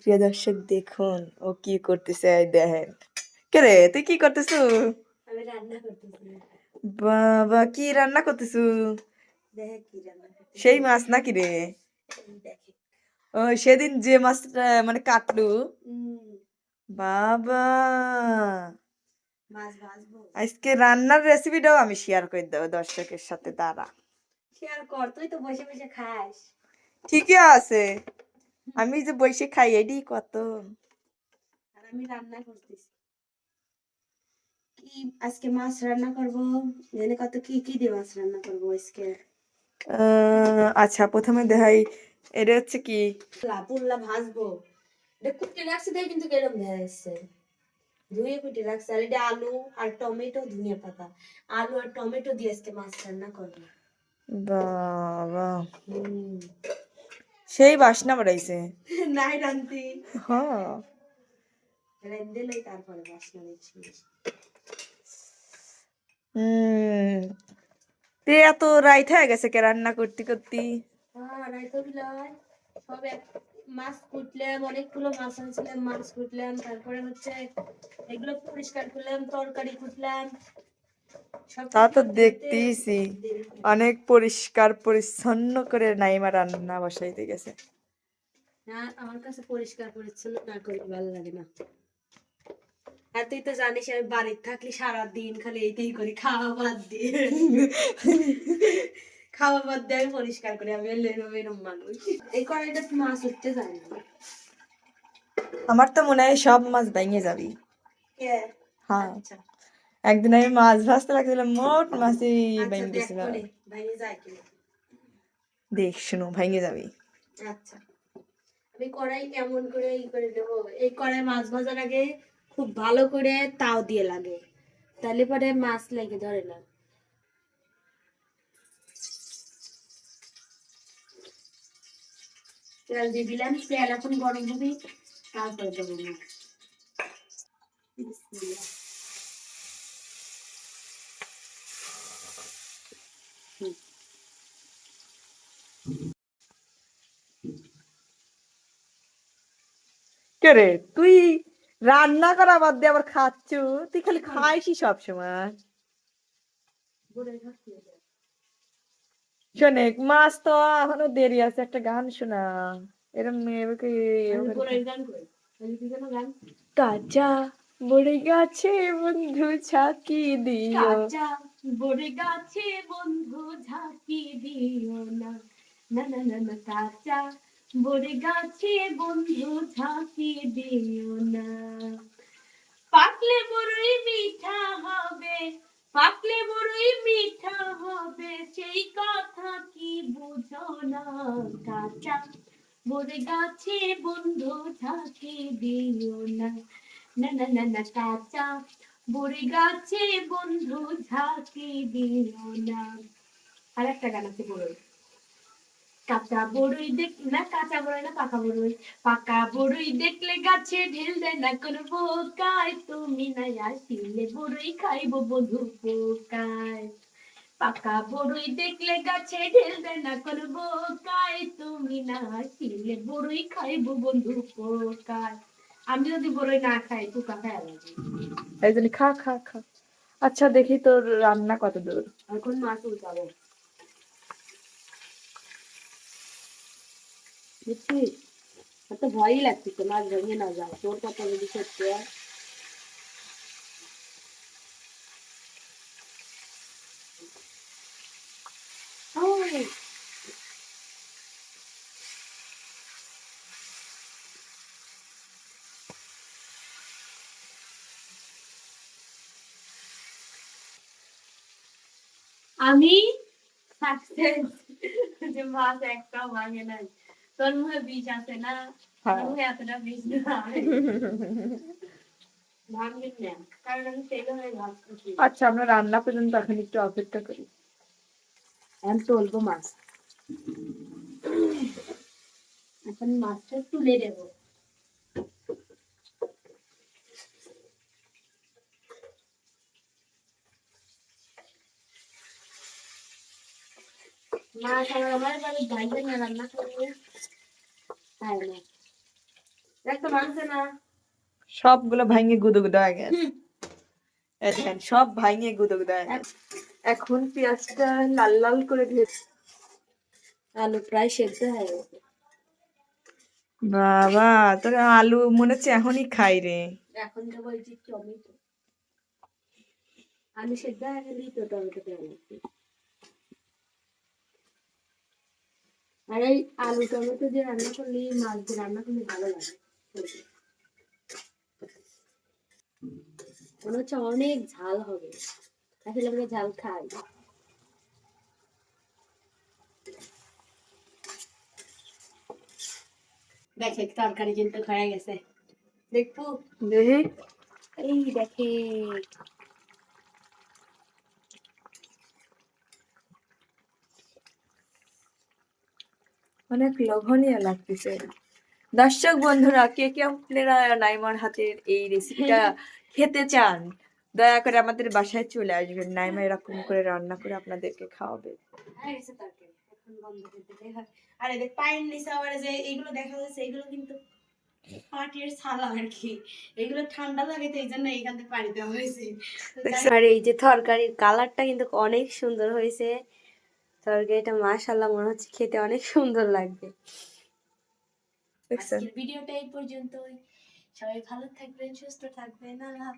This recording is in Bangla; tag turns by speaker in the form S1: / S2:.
S1: প্রিয় দর্শক দেখুন ও কি করতেছে দেখেন। কে রে তুই কি করতেছ? বাবা কি রান্না করতেছ? সেই মাছ নাকি রে? ও সেদিন যে মাছটা মানে কাটলু। বাবা। আজকে রান্নার রেসিপিটাও আমি শেয়ার করে দেবো দর্শকের সাথে দাঁড়া।
S2: শেয়ার কর তুই তো বসে বসে খাস।
S1: ঠিকই আছে। আমি যে বসে খাই এডি কত?
S2: আর আমি রান্না করতেছি। কি আজকে মাছ রান্না করব? জানি কত কি কি দিয়ে মাছ রান্না করব আজকে?
S1: আচ্ছা প্রথমে দেখাই এটা হচ্ছে কি?
S2: পুল্লা ভাজবো। এটা কুটে রাখছি তাই কিন্তু কেরম দেখা যাচ্ছে ধুয়ে কুটে রাখছি। আর এটা আলু আর টমেটো ধনিয়া পাতা। আলু আর টমেটো দিয়ে আজকে মাছ রান্না করব।
S1: বাবা। সেই বাসনা বাড়াইছে।
S2: নাই রান্তি
S1: হ্যাঁ।
S2: রেন্দে লই তারপরে বাসনা দিচ্ছি।
S1: হুম। তে এত রাইত হয়ে গেছে কে রান্না করতে করতে?
S2: বিলয় মাছ কুটলাম অনেকগুলো মাছ আনছিলাম মাছ কুটলাম তারপরে হচ্ছে এগুলো পরিষ্কার করলাম তরকারি কুটলাম।
S1: তা তো দেখতেইছি। অনেক পরিষ্কার পরিচ্ছন্ন করে নাইমা রান্না বসাইতে গেছে।
S2: আমার কাছে পরিষ্কার পরিচ্ছন্ন না করলে ভালো লাগে না। আর তুই তো জানিস আমি বাড়িতে থাকলে সারাদিন খালি এইটাই করি খাওয়া বাদ দিয়ে। খাওয়া বাদ দিয়ে আমি পরিষ্কার করি আমি এরম এরম মানুষ। এই কড়াইটা মাছ উঠতে যায় না।
S1: আমার তো মনে হয় সব মাছ ভেঙে যাবি। হ্যাঁ।
S2: আচ্ছা।
S1: একদিন আমি মাছ ভাজতে লাগছিলাম মোট মাছই
S2: আচ্ছা
S1: ভেঙে
S2: কিনা
S1: দেখ শুনো ভেঙে যাবি।
S2: আচ্ছা। আমি কড়াই কেমন করে ই করে দেবো? এই কড়াই মাছ ভাজার আগে খুব ভালো করে তাও দিয়ে লাগে। তাহলে পরে মাছ লেগে ধরে না তেল দিয়ে দিলাম তেল এখন গরম হবে তারপরে দেবো মাছ।
S1: রে? তুই রান্না করা বাদ দিয়ে আবার খাচ্ছ? তুই খালি খাইসই সব সময়
S2: বলে রাখছি এটা।
S1: শোনে মাছ তো এখনও দেরি আছে একটা গান শোনা। এরম মেয়েকে কাঁচা বড়ে গাছে বন্ধু ছাকি দিও।
S2: বড়ে গাছে বন্ধু ঝাঁকি দিও না না না না কাঁচা বড়ে গাছে বন্ধু ঝাঁকি দিও না। পাকলে বড়ই মিঠা হবে, পাকলে বড়ই মিঠা হবে, সেই কথা কি বুঝো না কাঁচা বড়ে গাছে বন্ধু ঝাঁকি দিও না। না না না না কাঁচা বড়ি গাছে বন্ধু ঝাঁকি দিও না। আর একটা গান আছে বড়ই কাঁচা বড়ই দেখ না কাঁচা বড়ই না পাকা বড়ই। পাকা বড়ই দেখলে গাছে ঢেল দেয় না কোন পোকায়। তুমি না আসিলে বড়ই খাইবো বন্ধু পোকায়। পাকা বড়ই দেখলে গাছে ঢেল দেয় না কোন পোকায়। তুমি না আসিলে বড়ই খাইবো বন্ধু পোকায়। আমি যদি বড়ই না খাই পোকা খাই
S1: এই জন্য খা খা খা। আচ্ছা দেখি তোর রান্না কত দূর?
S2: এখন মাছ উল্টাবো? বুঝছিস? ভয়ই লাগছে মাছ ভেঙে না যায় তোর কথা যদি সত্যি হয়। আমি যে মাছ একটা ভাঙে নাই। তোর মুখে বীজ আছে না তোর। মুখে এতটা খাচ্ছি
S1: আচ্ছা আমরা রান্না পর্যন্ত এখন একটু অপেক্ষা করি
S2: এখন তুলবো মাছ এখন মাছটা তুলে দেবো মাছ আমার আমার বাড়ি ভাইবে না রান্না করবে তাই না। দেখ তো না
S1: সবগুলো ভাঙে গুদো গুদো হয়ে গেছে। দেখেন সব ভাঙে গুদো গুদো হয়ে গেছে। এখন পেঁয়াজটা লাল লাল করে ভেজে
S2: আলু প্রায় সেদ্ধ হয়ে গেছে।
S1: বাবা তোর আলু মনে হচ্ছে এখনই খাই রে।
S2: এখন তো বলছি টমেটো। আলু সেদ্ধ হয়ে গেলেই তো টমেটো দেওয়া লাগবে আর এই আলু টমেটো দিয়ে রান্না করলে মাছ দিয়ে রান্না করলে ভালো লাগে মনে হচ্ছে অনেক ঝাল হবে। আসলে আমরা ঝাল খাই। দেখে তরকারি কিন্তু হয়ে গেছে। দেখব।
S1: দেখি।
S2: এই দেখে।
S1: অনেক লোভনীয় লাগতেছে। দর্শক বন্ধুরা কে কে আপনারা নাইমার হাতের এই রেসিপিটা খেতে চান দয়া করে আমাদের বাসায় চলে আসবেন। নাইমা এরকম করে রান্না করে আপনাদেরকে খাওয়াবে।
S2: গেছে তরকারি এখন বন্ধ করে দিলে আর এদের পায়ের নিচে আবার যে এইগুলো দেখা যাচ্ছে এগুলো কিন্তু পাটির ছালা আর কি। এগুলো ঠান্ডা লাগে তো এই জন্য এইখান থেকে পানি দেওয়া হয়েছে। আর এই যে তরকারির কালারটা কিন্তু অনেক সুন্দর হয়েছে। তরকারিটা মাশাল্লাহ মনে হচ্ছে খেতে অনেক সুন্দর লাগবে। ভিডিওটা এই পর্যন্তই। সবাই ভালো থাকবেন সুস্থ থাকবেন আল্লাহ।